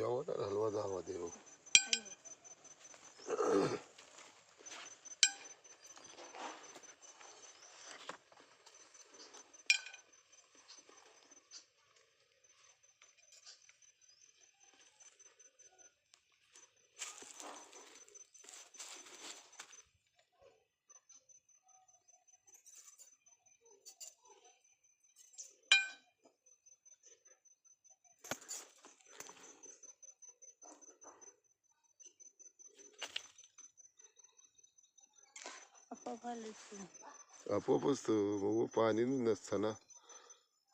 एवढा हलवा जावा देव आपोआप आलंच आपोआपच मग पाणी नसताना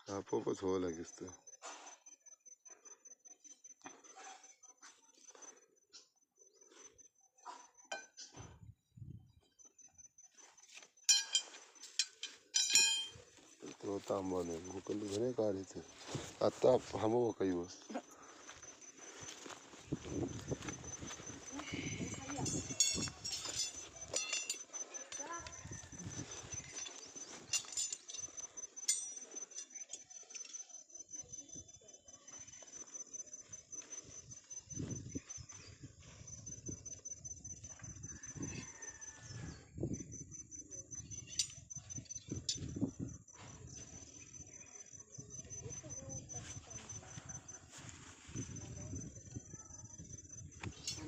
आपोआपच व्हावं लागेल तर तांबा नाही भूकंड घरे काढायचं. आता थांबव काही वर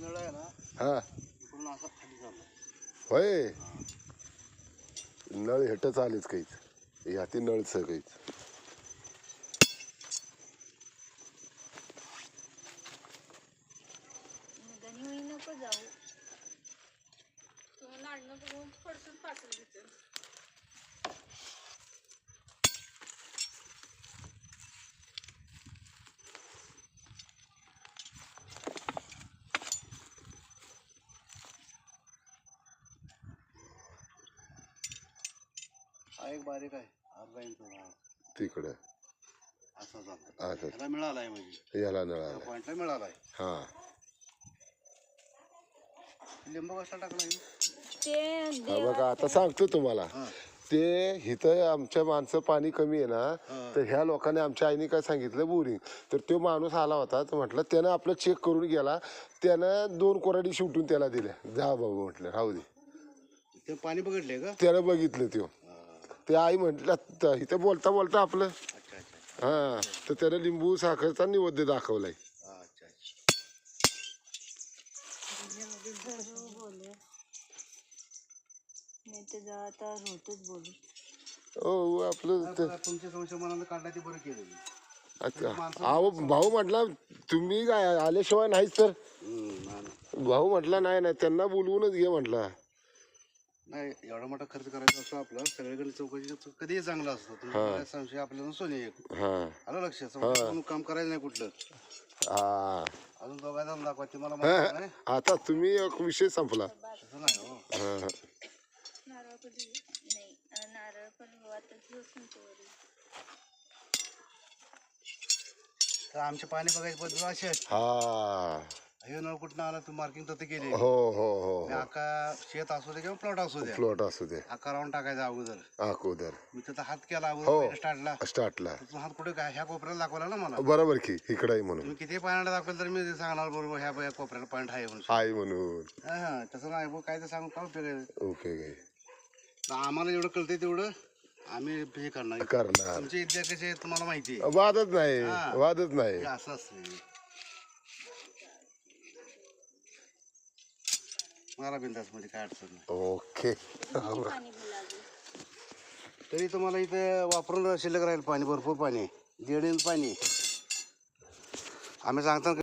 नळ आहे ना हा. इकडून असा खाली चालला होय. नळ हेटच आलेच काहीच. याती नळ काहीच. गणी होई नको जाऊ. बघून हा एक बारीक आहे. अर्धा इंच भाग तिकडे. असा चालतो असं त्याला मिळालाय म्हणजे. याला नळ त्या आला पॉईंटला मिळालाय. हा. लिंबू कसा टाकला ते हा बघा आता सांगतो तुम्हाला. ते इथं आमच्या माणसं पाणी कमी आहे ना हा. तर ह्या लोकांनी आमच्या आईने काय सांगितलं बोरिंग. तर तो माणूस आला होता तर म्हटलं त्यानं आपलं चेक करून गेला त्यानं दोन कोराडी शिवटून त्याला दिल्या. जा बाबू म्हटलं राहू दे. ते पाणी बघितले का? त्यानं बघितलं त्यो. ते आई म्हटलं त- इथं बोलता बोलता आपलं. अच्छा अच्छा हा तर त्यानं लिंबू साखरचा निवद्य दाखवलाय. हो आपलं नाही, ते- बरं, तुमच्या संशय मनाला काढला ते बरं केलं मी. अच्छा अहो भाऊ म्हटला तुम्ही काय आल्याशिवाय नाहीच तर? नाही. भाऊ म्हटला नाही नाही त्यांना बोलवूनच घे म्हटला. नाही एवढा मोठा खर्च करायचा असतो आपला सगळीकडे चौकशी कधीही चांगला असतो. संशय आपल्याला सोने एक हा. आलं लक्षात काम करायचं नाही कुठलं. हा. अजून दोघांना दाखवा ते मला माहिती नाही. आता तुम्ही एक विषय संपला. तसं नाही हो. नारळ नाही अं, नारळ पण तर आमचे पाणी बघायची पद्धत अशी आहे हा. हे नळ कुठं आला? तू मार्किंग तर ते केली. हो हो हो आका शेत असू दे किंवा प्लॉट असू द्या प्लॉट असू दे. आकारावून टाकायचा अगोदर. अगोदर. मी त्याचा हात केला हो. अगोदर स्टार्टला स्टार्टला तुझा हात कुठे काय ह्या कोपऱ्याला दाखवला ना मला? बरोबर की इकडे म्हणून. तुम्ही किती पाण्याला दाखवलं तर मी ते सांगणार बरोबर ह्या ह्या कोपऱ्याला पॉईंट आहे म्हणून. आई म्हणून. हा हा. तसं नाही काय तर सांगू काय उपयोग आहे? ओके तर आम्हाला जेवढं कळतंय तेवढं आम्ही हे करणार. करणार. तुमचे इतिहास कसे आहेत तुम्हाला माहिती आहे. वादच नाही हा. वादच नाही. हे असं असतं. मला बिंदासमध्ये काय अडचण नाही ओके तरी तुम्हाला इथे वापरून शिल्लक राहील पाणी भरपूर पाणी आहे. दीड इंच पाणी आहे. आम्ही सांगतो